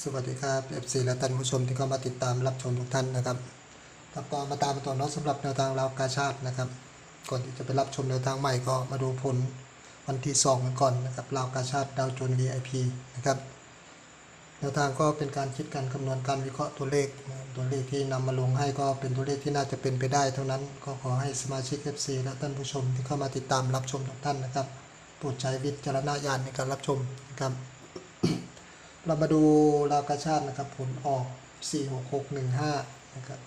สวัสดีครับ FC และท่านผู้ชมที่เข้ามาติดตามรับชมทุกท่านนะครับครับก็มาตามต่อเนาะสำหรับแนวทางราวกาชาตินะครับ ก่อนที่จะไปรับชมแนวทางใหม่ก็มาดูผลวันที่2กันก่อนนะครับราวกาชาติดาวโจน VIP นะครับแนวทางก็เป็นการคิดการคำนวณการวิเคราะห์ตัวเลข ตัวเลขที่นำมาลงให้ก็เป็นตัวเลขที่น่าจะเป็นไปได้ เท่านั้นก็ขอให้สมาชิก FC และท่านผู้ชมที่เข้ามาติดตามรับชมทุกท่านนะครับโปรดใช้วิจารณญาณในการรับชมนะครับ เรามาดูราวกาชาตินะครับ ผลออก 46615 นะครับ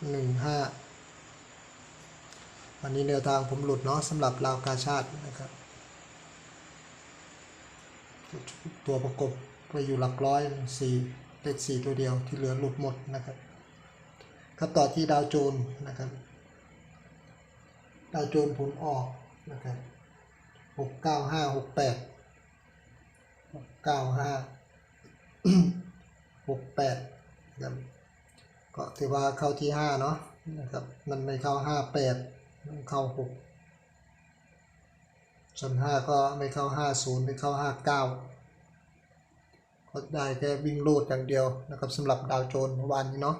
46615 วันนี้แนวทางผมหลุดเนาะสำหรับราวกาชาตินะครับ ตัวประกบไปอยู่หลักร้อยสี่เลขสี่ตัวเดียวที่เหลือหลุดหมดนะครับครับต่อที่ดาวโจนนะครับ ดาวโจนผลออกนะครับ หกเก้าห้าหกแปดหกเก้าห้าหกแปดครับก็ถือว่าเข้าที่ห้าเนาะนะครับมันไม่เข้าห้าแปดมันเข้าหกส่วนห้าก็ไม่เข้าห้าศูนย์ไม่เข้าห้าเก้าก็ได้แค่วิ่งโลดอย่างเดียวนะครับสำหรับดาวโจนเมื่อวานนี้เนาะ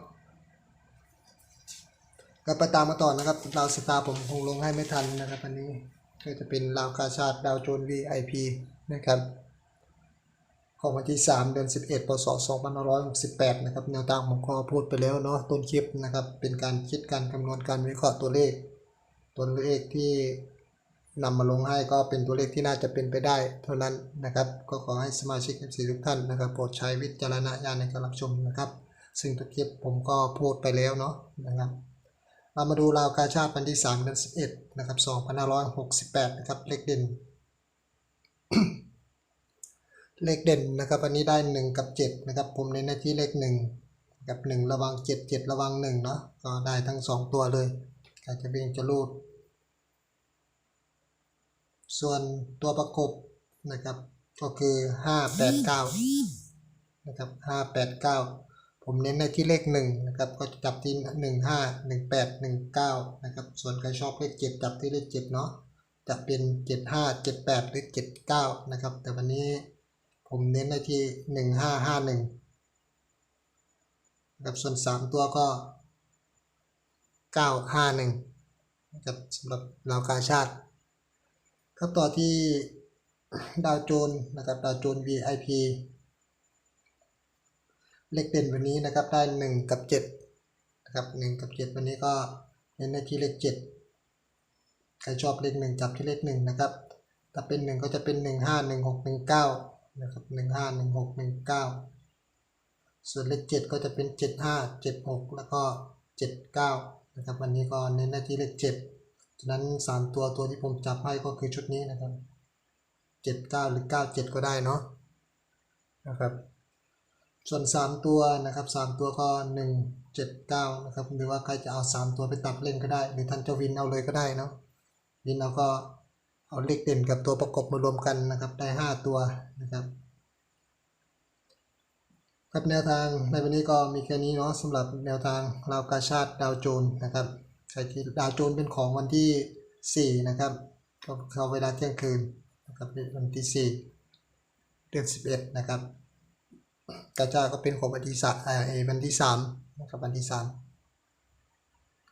ก็ไปตามมาต่อนะครับดาวสตาร์ผมคงลงให้ไม่ทันนะครับอันนี้ ก็จะเป็นราวกาชาติดาวโจนส์ VIP นะครับของวันที่ 3 เดือน 11 พศ 2568 นะครับแนวทางผมก็พูดไปแล้วเนาะต้นคลิปนะครับ เป็นการคิดการคำนวณการวิเคราะห์ตัวเลข ตัวเลขที่นำมาลงให้ก็เป็นตัวเลขที่น่าจะเป็นไปได้ เท่านั้นนะครับ ก็ขอให้สมาชิก FC ทุกท่านนะครับโปรดใช้วิจารณญาณในการรับชมนะครับ ซึ่งตัวคลิปผมก็พูดไปแล้วเนาะนะครับ เรามาดูราวกาชาติวันที่3เดือน11นะครับ2568นะครับเลขเด่น เลขเด่นนะครับอันนี้ได้ 1 กับ 7 นะครับ ผมเน้นในที่เลข1กับ 1 ระวัง 7 7 ระวัง1เนาะก็ได้ทั้ง 2 ตัวเลยใครจะวิ่งจะรูด ส่วนตัวประกบนะครับก็คือ 5 8 9 นะครับ 5 8 9 ผมเน้นในที่เลข1นะครับก็จับที่ 1 5 1 8 1 9นะครับส่วนใครชอบเลข7จับที่เลข7เนาะจะเป็น 7 5 7 8 หรือ 7 9 นะครับ แต่วันนี้ผมเน้นในที่ 1 5 5 1นะครับส่วน 3 ตัวก็ 9 5 1นะครับสำหรับราวกาชาติครับต่อที่ดาวโจนนะครับดาวโจน VIP เลขเด่นวันนี้นะครับได้หนึ่งกับเจ็ดนะครับหนึ่งกับเจ็ดวันนี้ก็เน้นในที่เลขเจ็ดใครชอบเลขหนึ่งจับที่เลขหนึ่งนะครับ ถ้าเป็นหนึ่งก็จะเป็นหนึ่งห้าหนึ่งหกหนึ่งเก้านะครับหนึ่งห้าหนึ่งหกหนึ่งเก้าส่วนเลขเจ็ดก็จะเป็นเจ็ดห้าเจ็ดหกแล้วก็เจ็ดเก้านะครับ วันนี้ก็เน้นในที่เลขเจ็ดฉะนั้นสามตัวตัวที่ผมจับให้ก็คือชุดนี้นะครับเจ็ดเก้าหรือเก้าเจ็ดก็ได้เนาะนะครับ ส่วน 3 ตัวนะครับ 3 ตัวก็ 1 7 9นะครับหรือว่าใครจะเอา 3 ตัวไปตัดเล่นก็ได้ หรือท่านจะวินเอาเลยก็ได้เนาะวินเอาก็เอาเลขเด่นกับตัวประกบมารวมกันนะครับได้ 5 ตัวนะครับครับแนวทางในวันนี้ก็มีแค่นี้เนาะสำหรับแนวทางราวกาชาติดาวโจนส์นะครับใครที่ดาวโจนส์เป็นของวันที่ 4 นะครับก็เข้าเวลาเที่ยงคืนนะครับเป็นวันที่ 4 เดือน11 นะครับ กาจาก็เป็นของวันที่สามเอ่อวันที่สามนะครับวันที่สาม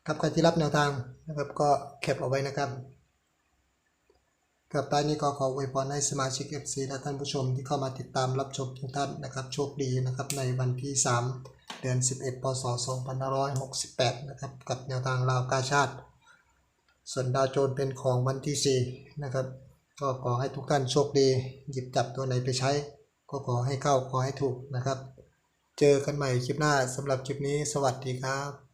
ครับใครที่รับแนวทางนะครับก็แคปเอาไว้นะครับกับตอนนี้ก็ขออวยพรให้สมาชิก FC และท่านผู้ชมที่เข้ามาติดตามรับชมทุกท่านนะครับโชคดีนะครับในวันที่ 3 เดือน 11 พศ 2568 นะครับกับแนวทางราวกาชาติ ส่วนดาวโจนเป็นของวันที่ 4 นะครับ ก็ขอให้ทุกท่านโชคดี หยิบจับตัวไหนไปใช้ ก็ขอให้เข้าขอให้ถูกนะครับ เจอกันใหม่คลิปหน้าสำหรับคลิปนี้สวัสดีครับ